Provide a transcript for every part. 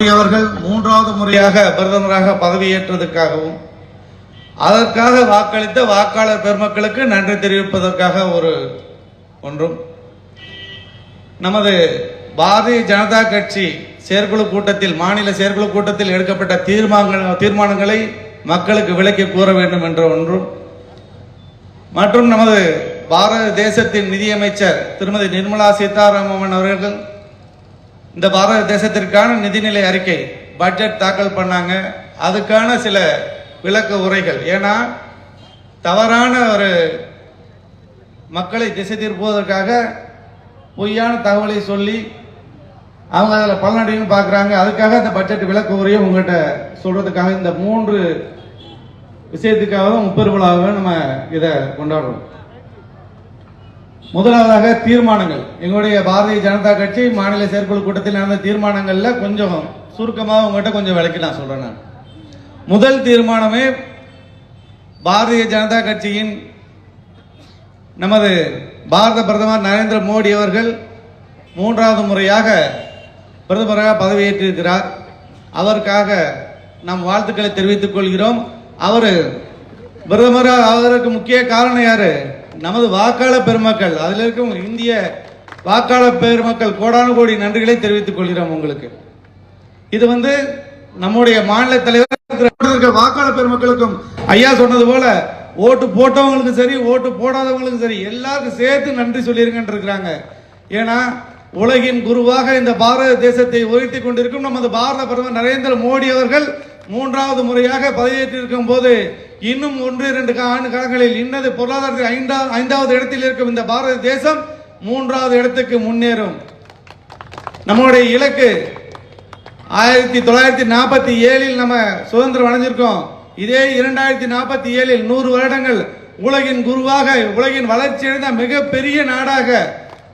அவர்கள் மூன்றாவது முறையாக பிரதமராக பதவியேற்றதற்காகவும் அதற்காக வாக்களித்த வாக்காளர் பெருமக்களுக்கு நன்றி தெரிவிப்பதற்காக ஒரு ஒன்றும். நமது பாரதிய ஜனதா கட்சி செயற்குழு கூட்டத்தில் மாநில செயற்குழு கூட்டத்தில் எடுக்கப்பட்ட தீர்மானங்கள் தீர்மானங்களை மக்களுக்கு விளக்கி கூற வேண்டும் என்ற ஒன்றும். மற்றும் நமது பாரத தேசத்தின் நிதியமைச்சர் திருமதி நிர்மலா சீதாராமன் அவர்கள் இந்த பாரத தேசத்திற்கான நிதிநிலை அறிக்கை பட்ஜெட் தாக்கல் பண்ணாங்க. அதுக்கான சில விளக்க உரைகள். ஏன்னா தவறான ஒரு மக்களை திசை திருப்புவதற்காக பொய்யான தகவலை சொல்லி அவங்க அதில் பலனடையும் பார்க்குறாங்க. அதுக்காக இந்த பட்ஜெட் விளக்க உரையை உங்கள்கிட்ட சொல்றதுக்காக இந்த மூன்று விஷயத்துக்காக முப்பெருவிழாவை நம்ம இதை கொண்டாடுறோம். முதலாவதாக தீர்மானங்கள். எங்களுடைய பாரதிய ஜனதா கட்சி மாநில செயற்குழு கூட்டத்தில் நடந்த தீர்மானங்கள்ல கொஞ்சம் சுருக்கமாக உங்கள்கிட்ட கொஞ்சம் விளக்கி நான் சொல்றேன் நான். முதல் தீர்மானமே பாரதிய ஜனதா கட்சியின் நமது பாரத பிரதமர் நரேந்திர மோடி அவர்கள் மூன்றாவது முறையாக பிரதமராக பதவியேற்றிருக்கிறார். அவருக்காக நாம் வாழ்த்துக்களை தெரிவித்துக் கொள்கிறோம். அவர் பிரதமராக ஆவதற்கு முக்கிய காரணம் யாரு? நமது வாக்காளர் பெருமக்கள் அதில் இருக்கும் இந்திய வாக்காளர் பெருமக்கள் கோடானு கோடி நன்றிகளை தெரிவித்துக் கொள்கிறோம் உங்களுக்கு. இது வந்து நம்முடைய மாநில தலைவர் வாக்காளர் பெருமக்களுக்கும் ஐயா சொன்னது போல ஓட்டு போட்டவங்களுக்கும் சரி ஓட்டு போடாதவங்களுக்கும் சரி எல்லாருக்கும் சேர்த்து நன்றி சொல்லியிருக்கேன் இருக்கிறாங்க. ஏன்னா உலகின் குருவாக இந்த பாரத தேசத்தை உயர்த்தி கொண்டிருக்கும் நமது பாரத பிரதமர் நரேந்திர மோடி அவர்கள் மூன்றாவது முறையாக பதவியேற்றிருக்கும் போது இன்னும் ஒன்று இரண்டு ஆண்டு காலங்களில் இன்னது பொருளாதாரத்தில் ஐந்தாவது ஐந்தாவது இடத்தில் இருக்கும் இந்த பாரத தேசம் மூன்றாவது இடத்துக்கு முன்னேறும். நம்மளுடைய இலக்கு ஆயிரத்தி தொள்ளாயிரத்தி நாற்பத்தி ஏழில் நம்ம சுதந்திரம் அடைஞ்சிருக்கோம். இதே இரண்டாயிரத்தி நாற்பத்தி ஏழில் நூறு வருடங்கள் உலகின் குருவாக உலகின் வளர்ச்சியடைந்த மிகப்பெரிய நாடாக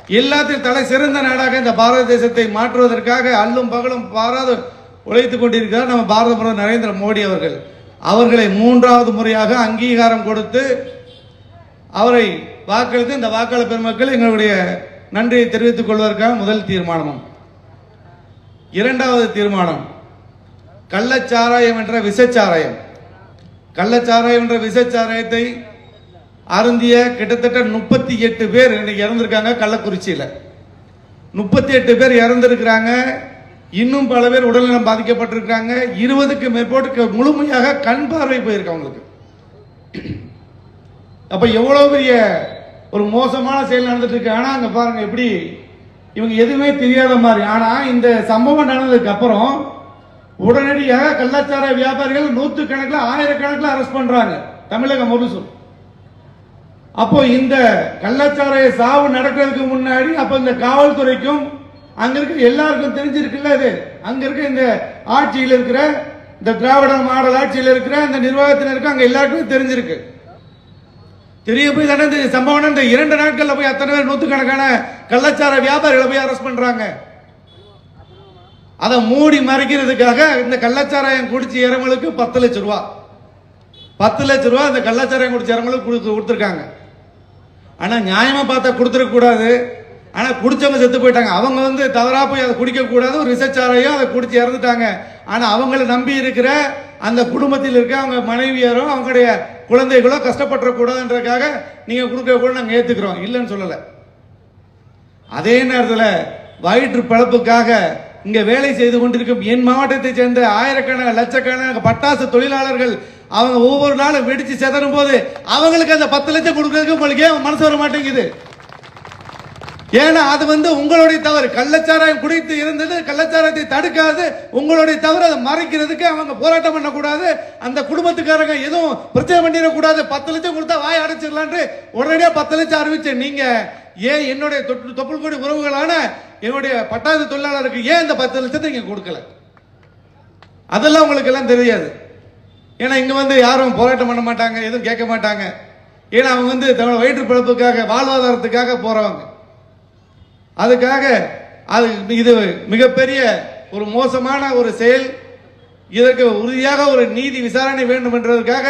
எல்லாத்தில் தலை சிறந்த நாடாக இந்த பாரத தேசத்தை மாற்றுவதற்காக அல்லும் பகலும் பாராது உழைத்துக் கொண்டிருக்கிறார் நம்ம பாரத பிரதமர் நரேந்திர மோடி அவர்கள். அவர்களை மூன்றாவது முறையாக அங்கீகாரம் கொடுத்து அவரை வாக்களித்து இந்த வாக்காளர் பெருமக்கள் எங்களுடைய நன்றியை தெரிவித்துக் கொள்வதற்காக முதல் தீர்மானமும். இரண்டாவது தீர்மானம் கள்ளச்சாராயம் என்ற விஷச்சாராயம். கள்ளச்சாராயம் என்ற விசச்சாராயத்தை அருந்திய கிட்டத்தட்ட முப்பத்தி எட்டு பேர் இன்னைக்கு இறந்திருக்காங்க கள்ளக்குறிச்சியில். முப்பத்தி எட்டு பேர் இறந்திருக்கிறாங்க. இன்னும் பல பேர் உடல்நலம் பாதிக்கப்பட்டிருக்காங்க இருபதுக்கு மேற்பட்டு முழுமையாக கண் பார்வை போயிருக்கு அவங்களுக்கு. அப்ப எவ்வளவு பெரிய ஒரு மோசமான செயல் நடந்துட்டு இருக்கு ஆனா அங்க பாருங்க எப்படி இவங்க எதுவுமே தெரியாத மாதிரி. ஆனா இந்த சம்பவம் நடந்ததுக்கு அப்புறம் உடனடியாக கள்ளச்சார வியாபாரிகள் நூற்று கணக்கில் ஆயிரக்கணக்கில் அரெஸ்ட் பண்றாங்க. தமிழகம் முழுசும் அப்போ இந்த கள்ளச்சாராய சாவு நடக்கிறதுக்கு முன்னாடி அப்ப இந்த காவல்துறைக்கும் அங்க இருக்க எல்லாருக்கும் தெரிஞ்சிருக்குல்ல அது. அங்க இருக்க இந்த ஆட்சியில் இருக்கிற இந்த திராவிட மாடல் ஆட்சியில் இருக்கிற இந்த நிர்வாகத்தினருக்கு அங்க எல்லாருக்குமே தெரிஞ்சிருக்கு. தெரிய போய் தானே இந்த சம்பவம் இந்த இரண்டு நாட்கள்ல போய் அத்தனை பேர் நூத்துக்கணக்கான கள்ளச்சார வியாபாரிகளை போய் அரெஸ்ட் பண்றாங்க. அதை மூடி மறைக்கிறதுக்காக இந்த கள்ளச்சாராயம் குடிச்சு இறவங்களுக்கு பத்து லட்சம் ரூபா. பத்து லட்சம் ரூபா இந்த கள்ளச்சாராயம் குடிச்சு இறவங்களுக்கு கொடுத்து கொடுத்துருக்காங்க. ஆனா நியாயமா பார்த்தா கொடுத்துருக்க ஆனால் குடித்தவங்க செத்து போயிட்டாங்க. அவங்க வந்து தவறாக போய் அதை குடிக்கக்கூடாது ஒரு ரிசர்ச்சாரையும் அதை குடித்து இறந்துட்டாங்க. ஆனால் அவங்கள நம்பி இருக்கிற அந்த குடும்பத்தில் இருக்க அவங்க மனைவியாரோ அவங்களுடைய குழந்தைகளோ கஷ்டப்பட்டுறக்கூடாதுன்றதுக்காக நீங்கள் கொடுக்க கூட நாங்கள் ஏற்றுக்கிறோம் இல்லைன்னு சொல்லலை. அதே நேரத்தில் வயிற்று பழப்புக்காக இங்கே வேலை செய்து கொண்டிருக்கும் என் மாவட்டத்தை சேர்ந்த ஆயிரக்கணக்கான லட்சக்கணக்கான பட்டாசு தொழிலாளர்கள் அவங்க ஒவ்வொரு நாளும் வெடித்து செதறும் போது அவங்களுக்கு அந்த பத்து லட்சம் கொடுக்கறதுக்கு உங்களுக்கு மனசு வர மாட்டேங்குது. ஏன்னா அது வந்து உங்களுடைய தவறு. கள்ளச்சாராயம் குடித்து இருந்தது கள்ளச்சாராயத்தை தடுக்காது. உங்களுடைய தவறு அதை மறைக்கிறதுக்கு அவங்க போராட்டம் பண்ணக்கூடாது. அந்த குடும்பத்துக்காரங்க எதுவும் பிரச்சனை பண்ணிடக்கூடாது. பத்து லட்சம் கொடுத்தா வாய் அடைச்சிடலான்ட்டு உடனடியாக பத்து லட்சம் அறிவிச்ச நீங்க ஏன் என்னுடைய தொற்று தொப்புள் கொடி உறவுகளான என்னுடைய பட்டாசு தொழிலாளருக்கு ஏன் இந்த பத்து லட்சத்தை நீங்க கொடுக்கல? அதெல்லாம் உங்களுக்கு எல்லாம் தெரியாது. ஏன்னா இங்க வந்து யாரும் போராட்டம் பண்ண மாட்டாங்க எதுவும் கேட்க மாட்டாங்க. ஏன்னா அவங்க வந்து தன்னோட வயிற்று பிழப்புக்காக வாழ்வாதாரத்துக்காக போறவங்க. அதுக்காக அது இது மிகப்பெரிய ஒரு மோசமான ஒரு செயல். இதற்கு உறுதியாக ஒரு நீதி விசாரணை வேண்டும் என்றதற்காக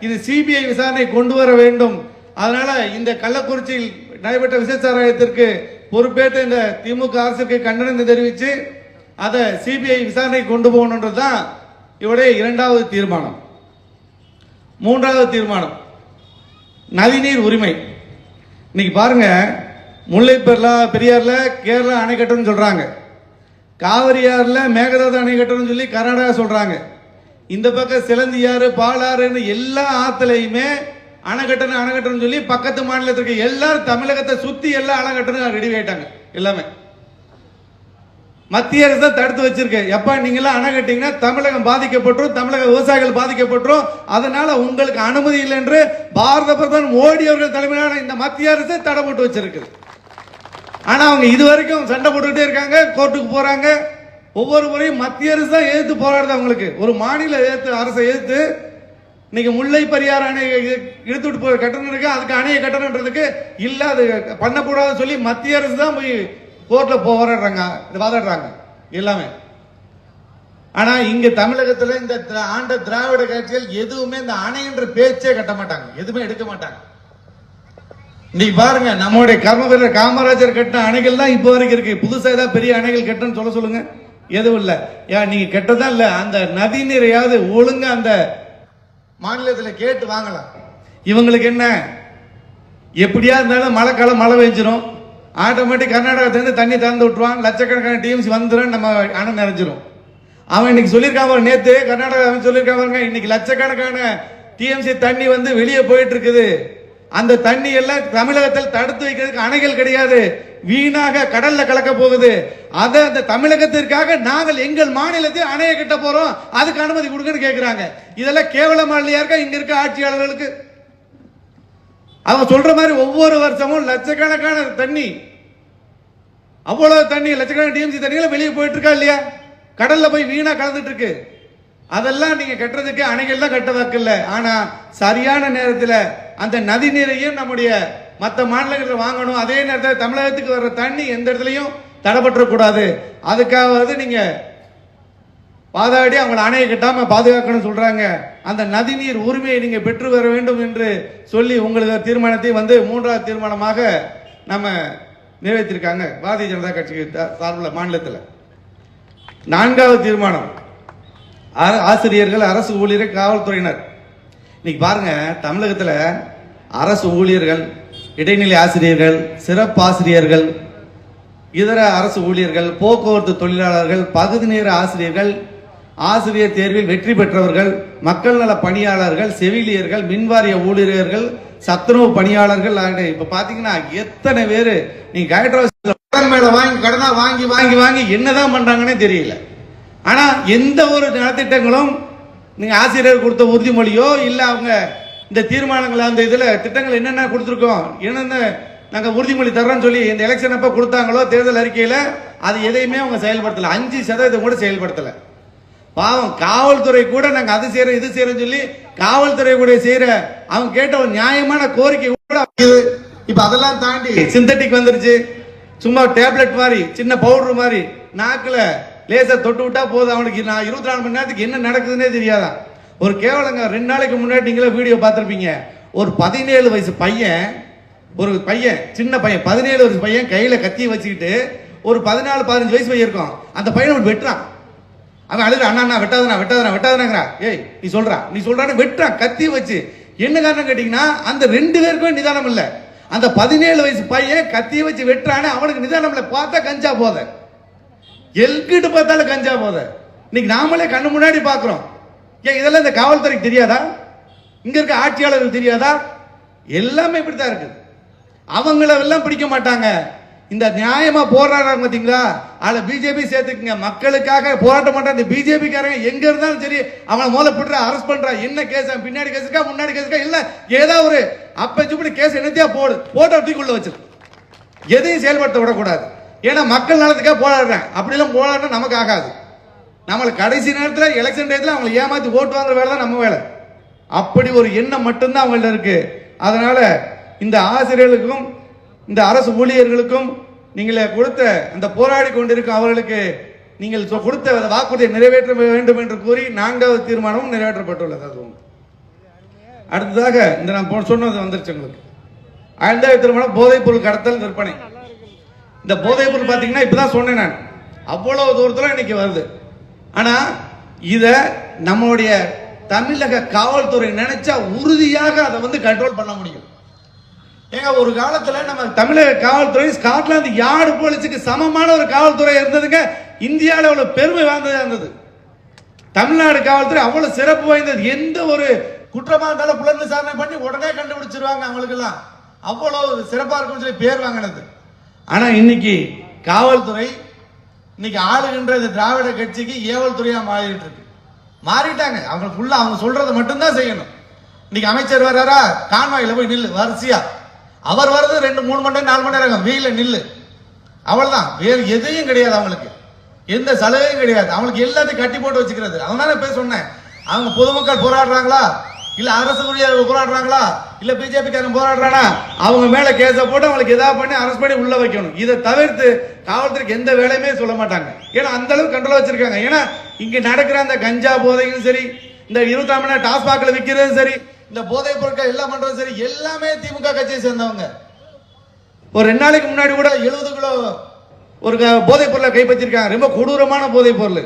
இது சிபிஐ விசாரணை கொண்டு வர வேண்டும். அதனால இந்த கள்ளக்குறிச்சியில் நடைபெற்ற விசேஷாராயத்திற்கு பொறுப்பேற்ற இந்த திமுக அரசுக்கு கண்டனம் தெரிவித்து அதை சிபிஐ விசாரணை கொண்டு போகணுன்றது தான் இவருடைய இரண்டாவது தீர்மானம். மூன்றாவது தீர்மானம். நதிநீர் உரிமை. இன்னைக்கு பாருங்க முல்லை பெரியாரில் கேரளா அணை கட்டணும்னு சொல்றாங்க. காவிரியாறுல மேகதாது அணை கட்டணும்னு சொல்லி கர்நாடகா சொல்கிறாங்க இந்த பக்கம் சிலந்தியாறு பாலாறுன்னு எல்லா ஆற்றுலையுமே அணை கட்டணும் அணை கட்டணும்னு சொல்லி பக்கத்து மாநிலத்துக்கு எல்லாரும் தமிழகத்தை சுற்றி எல்லா அணை கட்டணும் ரெடி ஆயிட்டாங்க எல்லாமே. மத்திய அரசு தான் தடுத்து வச்சிருக்கு. எப்போ நீங்களாம் அணை கட்டிங்கன்னா தமிழகம் பாதிக்கப்பட்டுரும் தமிழக விவசாயிகள் பாதிக்கப்பட்டுரும். அதனால உங்களுக்கு அனுமதி இல்லை என்று பாரத பிரதமர் மோடி அவர்கள் தலைமையிலான இந்த மத்திய அரசு தடை போட்டு வச்சிருக்குது. ஆனால் அவங்க இது வரைக்கும் சண்டை போட்டுக்கிட்டே இருக்காங்க கோர்ட்டுக்கு போகிறாங்க ஒவ்வொரு முறையும் மத்திய அரசு தான் எதிர்த்து போராடுது அவங்களுக்கு. ஒரு மாநில எதிர்த்து அரசை எதிர்த்து இன்னைக்கு முல்லை பரியார் அணை இழுத்துட்டு போய் கட்டணம் இருக்கு. அதுக்கு அணையை கட்டணன்றதுக்கு இல்லை அது பண்ணக்கூடாதுன்னு சொல்லி மத்திய அரசு தான் போய் கோர்ட்டில் போராடுறாங்க வாதாடுறாங்க எல்லாமே. ஆனால் இங்கே தமிழகத்தில் இந்த திரா- ஆண்ட திராவிட கட்சிகள் எதுவுமே இந்த அணைன்ற பேச்சே கட்ட மாட்டாங்க. எதுவுமே எடுக்க மாட்டாங்க. இன்னைக்கு பாருங்க நம்மளுடைய கர்மவீரர் காமராஜர் கட்டின அணைகள் தான் இப்போ வரைக்கும் இருக்கு. புதுசா ஏதாவது பெரிய அணைகள் கட்டணும்னு சொல்ல சொல்லுங்க. எதுவும் இல்லை. ஏன் நீங்க கெட்டதா இல்ல. அந்த நதி நீரையாவது ஒழுங்கா அந்த மாநிலத்தில் கேட்டு வாங்கலாம். இவங்களுக்கு என்ன? எப்படியா இருந்தாலும் மழை காலம் மழை பெஞ்சிரும். ஆட்டோமேட்டிக் கர்நாடகத்துலேருந்து தண்ணி திறந்து விட்டுருவான் லட்சக்கணக்கான டிஎம்சி வந்துடும் நம்ம அணை நிறைஞ்சிரும். அவன் இன்னைக்கு சொல்லியிருக்கான் நேற்று கர்நாடகா அவன் சொல்லியிருக்கான் இன்னைக்கு லட்சக்கணக்கான டிஎம்சி தண்ணி வந்து வெளியே போயிட்டு இருக்குது. அந்த தண்ணி எல்லாம் தமிழகத்தில் தடுத்து வைக்கிறதுக்கு அணைகள் கிடையாது. வீணாக கடல்ல கலக்க போகுது. அதை அந்த தமிழகத்திற்காக நாங்கள் எங்கள் மாநிலத்தில் அணையை கட்ட போறோம். அதுக்கு அனுமதி கொடுங்கன்னு கேட்கிறாங்க இதெல்லாம் கேவலமா இல்லையா இருக்கா? இங்க இருக்க ஆட்சியாளர்களுக்கு. அவங்க சொல்ற மாதிரி ஒவ்வொரு வருஷமும் லட்சக்கணக்கான தண்ணி. அவ்வளவு தண்ணி லட்சக்கணக்கான டிஎம்சி தண்ணிகளை வெளியே போயிட்டு இருக்கா இல்லையா? கடல்ல போய் வீணா கலந்துட்டு இருக்கு அதெல்லாம் நீங்க கட்டுறதுக்கு அணைகள்லாம் கட்ட வைக்கல ஆனா சரியான நேரத்தில் அந்த நதி நீரையும் நம்முடைய மற்ற மாநிலங்களில் வாங்கணும். அதே நேரத்தில் தமிழகத்துக்கு வர்ற தண்ணி எந்த இடத்துலையும் தடைப்பட்டுறக்கூடாது அதுக்காவது நீங்க பாதாடி அவங்களை அணையை கட்டாம பாதுகாக்கணும்னு சொல்றாங்க. அந்த நதிநீர் உரிமையை நீங்க பெற்று வர வேண்டும் என்று சொல்லி உங்களது தீர்மானத்தை வந்து மூன்றாவது தீர்மானமாக நம்ம நிறைவேற்றிருக்காங்க. பாரதிய ஜனதா கட்சி சார்பில் மாநிலத்தில். நான்காவது தீர்மானம். ஆசிரியர்கள் அரசு ஊழியர் காவல்துறையினர். இன்னைக்கு பாருங்க தமிழகத்துல அரசு ஊழியர்கள் இடைநிலை ஆசிரியர்கள் சிறப்பாசிரியர்கள் இதர அரசு ஊழியர்கள் போக்குவரத்து தொழிலாளர்கள் பகுதி நேர ஆசிரியர்கள் ஆசிரியர் தேர்வில் வெற்றி பெற்றவர்கள் மக்கள் நல பணியாளர்கள் செவிலியர்கள் மின்வாரிய ஊழியர்கள் சத்துணவு பணியாளர்கள் ஆகிய- இப்ப பாத்தீங்கன்னா எத்தனை பேரு நீங்க கலெக்டர் மேல வாங்கி கடனா வாங்கி வாங்கி வாங்கி என்னதான் பண்றாங்கன்னே தெரியல. ஆனா எந்த ஒரு நலத்திட்டங்களும் நீங்கள் ஆசிரியர் கொடுத்த உறுதிமொழியோ இல்லை அவங்க இந்த தீர்மானங்கள் அந்த இதில் திட்டங்கள் என்னென்ன கொடுத்துருக்கோம் என்னென்ன நாங்கள் உறுதிமொழி தர்றோம்னு சொல்லி இந்த எலெக்ஷன் அப்போ கொடுத்தாங்களோ தேர்தல் அறிக்கையில் அது எதையுமே அவங்க செயல்படுத்தலை. அஞ்சு சதவீதம் கூட செயல்படுத்தலை. பாவம் காவல்துறை கூட நாங்கள் அது செய்கிறோம் இது செய்யறோம் சொல்லி காவல்துறை கூட செய்கிற அவங்க கேட்ட ஒரு நியாயமான கோரிக்கை கூட இப்போ அதெல்லாம் தாண்டி சிந்தட்டிக் வந்துருச்சு. சும்மா டேப்லெட் மாதிரி சின்ன பவுடர் மாதிரி நாக்கில் லேசர் தொட்டு விட்டா போதும். அவனுக்கு நான் இருபத்தி நாலு மணி நேரத்துக்கு என்ன நடக்குதுன்னே தெரியாதான் ஒரு கேவலங்க ரெண்டு நாளைக்கு முன்னாடி நீங்களே வீடியோ பார்த்துருப்பீங்க. ஒரு பதினேழு வயசு பையன் ஒரு பையன் சின்ன பையன் பதினேழு வயசு பையன் கையில் கத்தியை வச்சுக்கிட்டு ஒரு பதினாலு பதினஞ்சு வயசு பையன் இருக்கும் அந்த பையனை அப்படி வெட்டுறான். அவன் அழுது அண்ணா அண்ணா வெட்டாதனா வெட்டாதனா வெட்டாதனாங்கிறா ஏய் நீ சொல்றா நீ சொல்றான்னு வெட்டுறான் கத்தி வச்சு. என்ன காரணம் கேட்டீங்கன்னா அந்த ரெண்டு பேருக்குமே நிதானம் இல்லை. அந்த பதினேழு வயசு பையன் கத்தியை வச்சு வெட்டுறான்னு அவனுக்கு நிதானம் இல்லை. பார்த்தா கஞ்சா போதை. எல்கிட்டு பார்த்தாலும் கஞ்சா போத இன்னைக்கு நாமளே கண்ணு முன்னாடி பார்க்குறோம். ஏன் இதெல்லாம் இந்த காவல்துறைக்கு தெரியாதா? இங்க இருக்க ஆட்சியாளருக்கு தெரியாதா? எல்லாமே இப்படித்தான் இருக்கு அவங்கள எல்லாம் பிடிக்க மாட்டாங்க. இந்த நியாயமா போராடுறாங்க பார்த்தீங்களா அதில் பிஜேபி சேர்த்துக்குங்க. மக்களுக்காக போராட்டம் பண்ற இந்த பிஜேபிக்காரங்க எங்கே எங்க இருந்தாலும் சரி அவனை முதல்ல பிடிற அரெஸ்ட் பண்றா. என்ன கேஸ் பின்னாடி கேஸுக்கா முன்னாடி கேஸுக்கா இல்லை இல்ல ஏதோ ஒரு அப்ப கேஸ் என்னத்தையா போடு. போட்டோ தூக்குள்ள வச்சிரு. எதையும் செயல்படுத்த விடக்கூடாது. ஏன்னா மக்கள் நலத்துக்காக போராடுறேன். அப்படிலாம் போராடினா நமக்கு ஆகாது. நம்மளுக்கு கடைசி நேரத்தில் எலெக்ஷன் டயத்தில் அவங்களை ஏமாற்றி ஓட்டு வாங்குற வேலை தான் நம்ம வேலை. அப்படி ஒரு எண்ணம் மட்டும்தான் அவங்கள்ட்ட இருக்கு. அதனால இந்த ஆசிரியர்களுக்கும் இந்த அரசு ஊழியர்களுக்கும் நீங்கள் கொடுத்த அந்த போராடி கொண்டிருக்கும் அவர்களுக்கு நீங்கள் சொ- கொடுத்த அந்த வாக்குறுதியை நிறைவேற்ற வேண்டும் என்று கூறி நான்காவது தீர்மானமும் நிறைவேற்றப்பட்டுள்ளது அதுவும். அடுத்ததாக இந்த நான் சொன்னது வந்துருச்சு உங்களுக்கு. ஐந்தாவது திருமணம் போதைப் பொருள் கடத்தல் விற்பனை. இந்த போதை பொருள் பார்த்தீங்கன்னா இப்பதான் சொன்னேன் நான். அவ்வளோ தூரத்தில் இன்னைக்கு வருது. ஆனால் இதை நம்மளுடைய தமிழக காவல்துறை நினைச்சா உறுதியாக அதை வந்து கண்ட்ரோல் பண்ண முடியும். ஏங்க ஒரு காலத்தில் நம்ம தமிழக காவல்துறை ஸ்காட்லாந்து யார்டு போலீஸுக்கு சமமான ஒரு காவல்துறை இருந்ததுங்க. இந்தியாவில் அவ்வளோ பெருமை வாய்ந்ததாக இருந்தது. தமிழ்நாடு காவல்துறை அவ்வளோ சிறப்பு வாய்ந்தது. எந்த ஒரு குற்றமாக இருந்தாலும் புலன் விசாரணை பண்ணி உடனே கண்டுபிடிச்சிருவாங்க அவங்களுக்கெல்லாம். அவ்வளோ சிறப்பாக இருக்கும்னு சொல்லி பேர் வாங்கினது. ஆனா இன்னைக்கு காவல்துறை இன்னைக்கு ஆளுகின்ற இந்த திராவிட கட்சிக்கு ஏவல் துறையா மாறிட்டு இருக்கு மாறிட்டாங்க. அவங்க ஃபுல்லா அவங்க சொல்றதை மட்டும்தான் செய்யணும். இன்னைக்கு அமைச்சர் வர்றாரா? கான்வாயில போய் நில்லு வரிசையா. அவர் வர்றது ரெண்டு மூணு மணி நேரம் நாலு மணி நேரம் வெயில நில்லு. அவ்வளவுதான். வேறு எதையும் கிடையாது அவங்களுக்கு. எந்த சலுகையும் கிடையாது. அவங்களுக்கு எல்லாத்தையும் கட்டி போட்டு வச்சுக்கிறது. அதனால பேச சொன்னேன். அவங்க பொதுமக்கள் போராடுறாங்களா? இல்ல அரசு ஊழியர்கள் போராடுறாங்களா? இல்ல பிஜேபி காரன் போராடுறானா? அவங்க மேல கேஸ போட்டு அவங்களுக்கு ஏதாவது பண்ணி அரசு பண்ணி உள்ள வைக்கணும். இதை தவிர்த்து காவல்துறைக்கு எந்த வேலையுமே சொல்ல மாட்டாங்க. ஏன்னா அந்த அளவுக்கு கண்ட்ரோல் வச்சிருக்காங்க. ஏன்னா இங்க நடக்கிற அந்த கஞ்சா போதையும் சரி இந்த இருபத்தாம் மணி டாஸ்மாக்ல விற்கிறதும் சரி இந்த போதைப் பொருட்கள் எல்லாம் பண்றதும் சரி எல்லாமே திமுக கட்சியை சேர்ந்தவங்க. ஒரு ரெண்டு நாளைக்கு முன்னாடி கூட எழுபது கிலோ ஒரு க- போதைப் பொருளை கைப்பற்றிருக்காங்க. ரொம்ப கொடூரமான போதைப் பொருள்.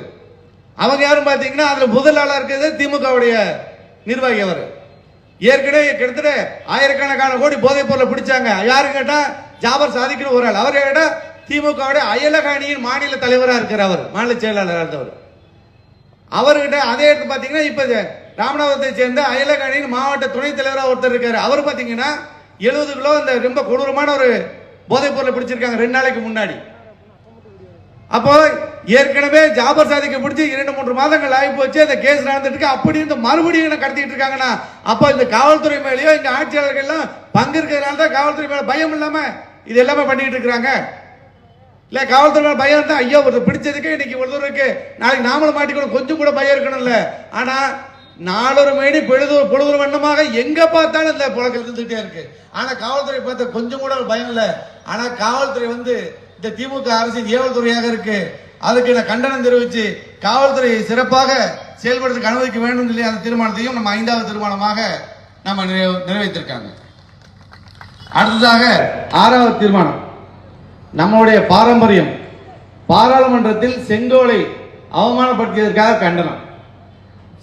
அவங்க யாரும் பார்த்தீங்கன்னா அதில் முதலாளர் இருக்கிறது திமுகவுடைய நிர்வாகி அவர். ஏற்கனவே கிட்டத்தட்ட ஆயிரக்கணக்கான கோடி போதைப் பொருளை பிடிச்சாங்க. யாரு கேட்டா? ஜாபர் சாதிக்கிற ஒரு ஆள். அவர் கேட்டா திமுகவுடைய அயலகாணியின் மாநில தலைவரா இருக்கிற அவர் மாநில செயலாளராக இருந்தவர். அவர்கிட்ட அதே இடத்து பாத்தீங்கன்னா இப்ப இது ராமநாதத்தை சேர்ந்த அயலகாணியின் மாவட்ட துணைத் தலைவராக ஒருத்தர் இருக்காரு. அவர் பாத்தீங்கன்னா எழுபது கிலோ இந்த ரொம்ப கொடூரமான ஒரு போதைப் பொருளை பிடிச்சிருக்காங்க ரெண்டு நாளைக்கு முன்னாடி. அப்போ ஏற்கனவே ஜாபர் சாதிக்கு பிடிச்சி இரண்டு மூன்று மாதங்கள் ஆகி போச்சு அந்த கேஸ் நடந்துட்டு இருக்கு அப்படி இந்த மறுபடியும் என்ன கடத்திட்டு இருக்காங்கன்னா அப்போ இந்த காவல்துறை மேலேயோ இந்த ஆட்சியாளர்கள் எல்லாம் பங்கு இருக்கிறதுனால தான் காவல்துறை மேல பயம் இல்லாம இது எல்லாமே பண்ணிட்டு இருக்கிறாங்க. இல்ல காவல்துறை மேல பயம் தான் ஐயோ ஒருத்தர் பிடிச்சதுக்கு இன்னைக்கு ஒரு இருக்கு. நாளைக்கு நாமளும் மாட்டிக்கணும். கொஞ்சம் கூட பயம் இருக்கணும்ல. ஆனா நாலொரு மணி பொழுது பொழுது வண்ணமாக எங்க பார்த்தாலும் இந்த புழக்கம் இருந்துகிட்டே இருக்கு. ஆனா காவல்துறை பார்த்த கொஞ்சம் கூட பயம் இல்லை. ஆனா காவல்துறை வந்து இந்த திமுக அரசின் ஏவல் துறையாக இருக்கு. அதுக்கு நான் கண்டனம் தெரிவித்து காவல்துறை சிறப்பாக செயல்படுறதுக்கு அனுமதிக்க வேண்டும் சொல்லி அந்த தீர்மானத்தையும் நம்ம ஐந்தாவது தீர்மானமாக நம்ம நிறைவேற்றிருக்காங்க. அடுத்ததாக ஆறாவது தீர்மானம். நம்மளுடைய பாரம்பரியம் பாராளுமன்றத்தில் செங்கோலை அவமானப்படுத்தியதற்காக கண்டனம்.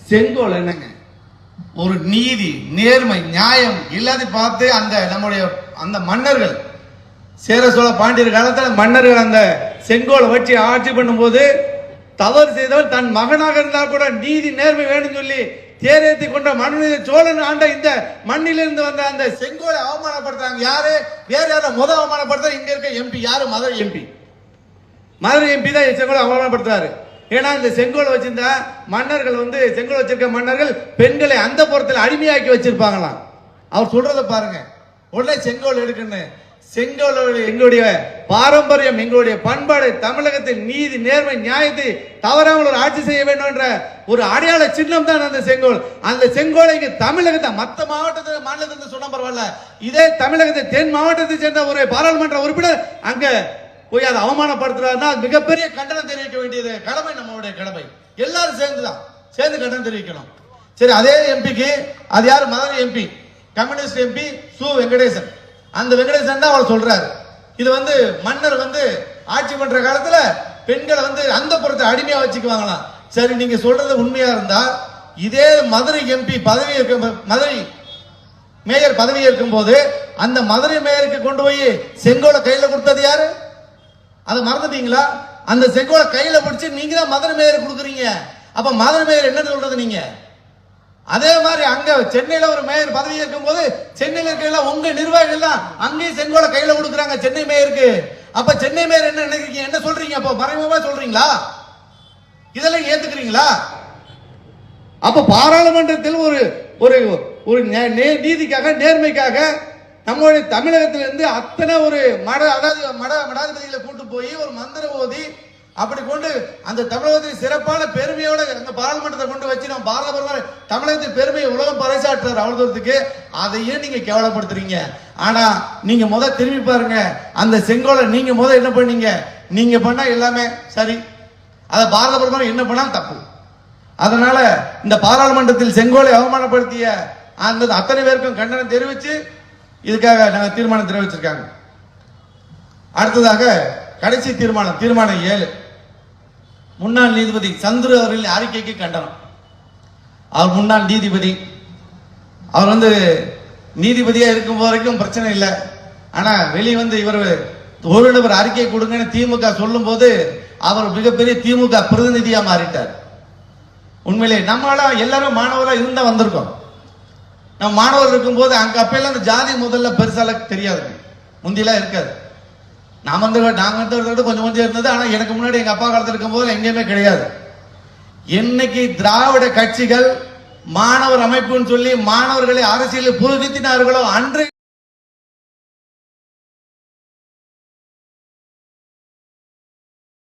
செங்கோல் என்னங்க? ஒரு நீதி நேர்மை நியாயம் இல்லாத பார்த்து அந்த நம்முடைய அந்த மன்னர்கள் சேர சோழ பாண்டியர் காலத்தில் மன்னர்கள் அந்த செங்கோலை வச்சு ஆட்சி பண்ணும்போது தவறு செய்தவன் தன் மகனாக இருந்தால் கூட நீதி நேர்மை வேணும் சொல்லி தேரேத்தி கொண்ட மனுநீத சோழன் ஆண்ட இந்த மண்ணிலிருந்து வந்த அந்த செங்கோலை அவமானப்படுத்துறாங்க. யாரு? வேற யாரை முத அவமானப்படுத்த இங்க இருக்க எம்பி யாரு? மதுரை எம்பி மதுரை எம்பி தான் செங்கோலை அவமானப்படுத்துறாரு. ஏன்னா இந்த செங்கோலை வச்சிருந்தா மன்னர்கள் வந்து செங்கோல் வச்சிருக்க மன்னர்கள் பெண்களை அந்த புறத்தில் அடிமையாக்கி வச்சிருப்பாங்களாம். அவர் சொல்றத பாருங்க. உடனே செங்கோல் எடுக்குன்னு செங்கோலுடைய எங்களுடைய பாரம்பரியம் எங்களுடைய பண்பாடு தமிழகத்தின் நீதி நேர்மை நியாயத்தை தவறாமல் ஒரு ஆட்சி செய்ய வேண்டும் என்ற ஒரு அடையாள சின்னம் தான் அந்த செங்கோல். அந்த செங்கோலை தமிழகத்தை மற்ற மாவட்டத்தில் மாநிலத்தில் சொன்ன பரவாயில்ல. இதே தமிழகத்தை தென் மாவட்டத்தை சேர்ந்த ஒரு பாராளுமன்ற உறுப்பினர் அங்க போய் அதை அவமானப்படுத்துறாருன்னா மிகப்பெரிய கண்டனம் தெரிவிக்க வேண்டியது. கடமை நம்மளுடைய கடமை. எல்லாரும் சேர்ந்து தான் சேர்ந்து கண்டனம் தெரிவிக்கணும். சரி அதே எம்பிக்கு அது யார்? Madurai MP communist MP Su Venkatesan. அந்த வெங்கடேசன் தான் அவர் சொல்றார். இது வந்து மன்னர் வந்து ஆட்சி பண்ற காலத்துல பெண்களை வந்து அந்த புறத்தை அடிமையா வச்சுக்குவாங்களாம். சரி நீங்க சொல்றது உண்மையா இருந்தா இதே மதுரை எம்பி பதவி இருக்க மதுரை மேயர் பதவி இருக்கும் போது அந்த மதுரை மேயருக்கு கொண்டு போய் செங்கோலை கையில கொடுத்தது யாரு? அதை மறந்துட்டீங்களா? அந்த செங்கோலை கையில பிடிச்சி நீங்க தான் மதுரை மேயர் கொடுக்குறீங்க. அப்ப மதுரை மேயர் என்ன சொல்றது நீங்க? அதே மாதிரி அங்க சென்னையில ஒரு மேயர் பதவி ஏற்கும் போது சென்னையில இருக்க உங்க நிர்வாகிகள் எல்லாம் அங்கேயும் செங்கோலை கையில கொடுக்குறாங்க சென்னை மேயருக்கு. அப்ப சென்னை மேயர் என்ன நினைக்கிறீங்க? என்ன சொல்றீங்க அப்ப? மறைமுகமா சொல்றீங்களா? இதெல்லாம் ஏத்துக்கிறீங்களா? அப்ப பாராளுமன்றத்தில் ஒரு ஒரு ஒரு நே- நே- நீதிக்காக நேர்மைக்காக நம்மளுடைய தமிழகத்திலிருந்து அத்தனை ஒரு மட அதாவது மட மடாதிபதிகளை கூட்டு போய் ஒரு மந்திர ஓதி அப்படி கொண்டு அந்த தமிழகத்தை சிறப்பான பெருமையோட அந்த பாராளுமன்றத்தை கொண்டு வச்சு நம்ம பாரத பிரதமர் தமிழகத்தின் பெருமையை உலகம் பறைசாட்டுறாரு அவ்வளவு தூரத்துக்கு அதையே நீங்க கேவலப்படுத்துறீங்க. ஆனா நீங்க முத திரும்பி பாருங்க அந்த செங்கோலை நீங்க முத என்ன பண்ணீங்க? நீங்க பண்ணா எல்லாமே சரி. அதை பாரத பிரதமர் என்ன பண்ணால் தப்பு. அதனால இந்த பாராளுமன்றத்தில் செங்கோலை அவமானப்படுத்திய அந்த அத்தனை பேருக்கும் கண்டனம் தெரிவிச்சு இதுக்காக நாங்கள் தீர்மானம் தெரிவிச்சிருக்காங்க. அடுத்ததாக கடைசி தீர்மானம் தீர்மானம் ஏழு. முன்னாள் நீதிபதி சந்துரு அவர்களின் அறிக்கைக்கு கண்டனம். அவர் முன்னாள் நீதிபதி. அவர் வந்து நீதிபதியாக இருக்கும் வரைக்கும் பிரச்சனை இல்லை. ஆனால் வெளியே வந்து இவர் ஒரு நபர் அறிக்கை கொடுங்கன்னு திமுக சொல்லும் போது அவர் மிகப்பெரிய திமுக பிரதிநிதியாக மாறிட்டார். உண்மையிலே நம்மளாம் எல்லாரும் மாணவராக இருந்தா வந்திருக்கோம். நம்ம மாணவர் இருக்கும்போது அங்கே அப்பெல்லாம் அந்த ஜாதி முதல்ல பெருசால தெரியாது. முந்தியெல்லாம் இருக்காது. நான் வந்து நாங்க வந்து கொஞ்சம் கொஞ்சம் இருந்தது ஆனா எனக்கு முன்னாடி எங்க அப்பா காலத்துல இருக்கும்போது எங்கேயுமே கிடையாது. என்னைக்கு திராவிட கட்சிகள் மாணவர் அமைப்புன்னு சொல்லி மாணவர்களை அரசியலில் புதுப்பித்தினார்களோ அன்று